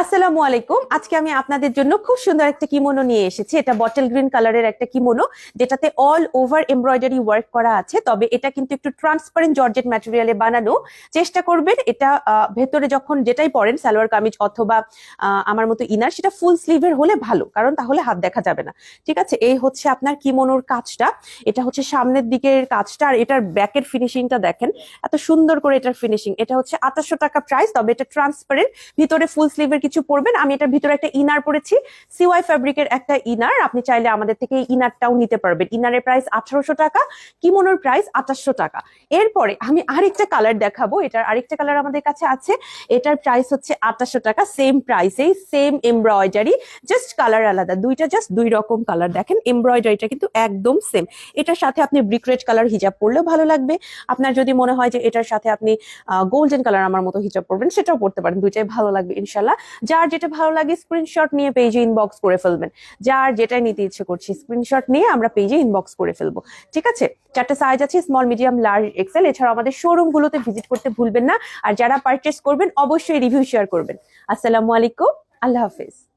আসসালামু আলাইকুম। আজকে আমি আপনাদের জন্য খুব সুন্দর একটা কিমোনো নিয়ে এসেছি। এটা বটল গ্রিন কালারের একটা কিমোনো, যেটাতে অল ওভার এমব্রয়ডারি ওয়ার্ক করা আছে। তবে এটা কিন্তু একটু ট্রান্সপারেন্ট জর্জেট ম্যাটেরিয়ালে বানানো। চেষ্টা করবেন এটা ভেতরে যখন যেটাই পরেন, সালোয়ার কামিজ অথবা আমার মতো ইনার, সেটা ফুল স্লিভের হলে ভালো, কারণ তাহলে হাত দেখা যাবে না। ঠিক আছে? এই হচ্ছে আপনার কিমোনোর কাজটা। এটা হচ্ছে সামনের দিকের কাজটা, আর এটার ব্যাকের ফিনিশিংটা দেখেন। এত সুন্দর করে এটার ফিনিশিং এটা হচ্ছে আঠাশশো টাকা প্রাইস তবে এটা ট্রান্সপারেন্ট ভিতরে ফুল স্লিভের কিছু পরবেন। আমি এটার ভিতরে একটা ইনার পরেছি। সিওয়াই ফ্যাব্রিকের একটা ইনার আপনি চাইলে আমাদের থেকে ইনারটাও নিতে পারবেন। ইনারের প্রাইস আঠারোশো টাকা কিমোনোর প্রাইস আঠাশশো টাকা। এরপরে আমি আরেকটা কালার দেখাবো। এটার আরেকটা কালার আমাদের কাছে আছে। এটার প্রাইস হচ্ছে আঠাশশো টাকা সেম প্রাইসেই সেম এমব্রয়ডারি জাস্ট কালার আলাদা। দুইটা জাস্ট দুই রকম কালার দেখেন। এমব্রয়ডারিটা কিন্তু একদম সেম এটার সাথে আপনি ব্রিক রেড কালার হিজাব পরলেও ভালো লাগবে। আপনার যদি মনে হয় যে এটার সাথে আপনি গোল্ডেন কালার আমার মতো হিজাব পরবেন, সেটাও পড়তে পারেন। দুইটাই ভালো লাগবে ইনশাল্লাহ যার যেটা ভালো লাগে স্ক্রিনশট নিয়ে পেজে ইনবক্স করে ফেলবেন। যার যেটাই নিতে ইচ্ছে করছি স্ক্রিনশট নিয়ে আমরা পেজে ইনবক্স করে ফেলব। ঠিক আছে? চারটা সাইজ আছে স্মল মিডিয়াম লার্জ এক্সেল এছাড়াও আমাদের শোরুম গুলোতে ভিজিট করতে ভুলবেন না। আর যারা পারচেস করবেন, অবশ্যই রিভিউ শেয়ার করবেন। আসসালামু আলাইকুম। আল্লাহ হাফেজ।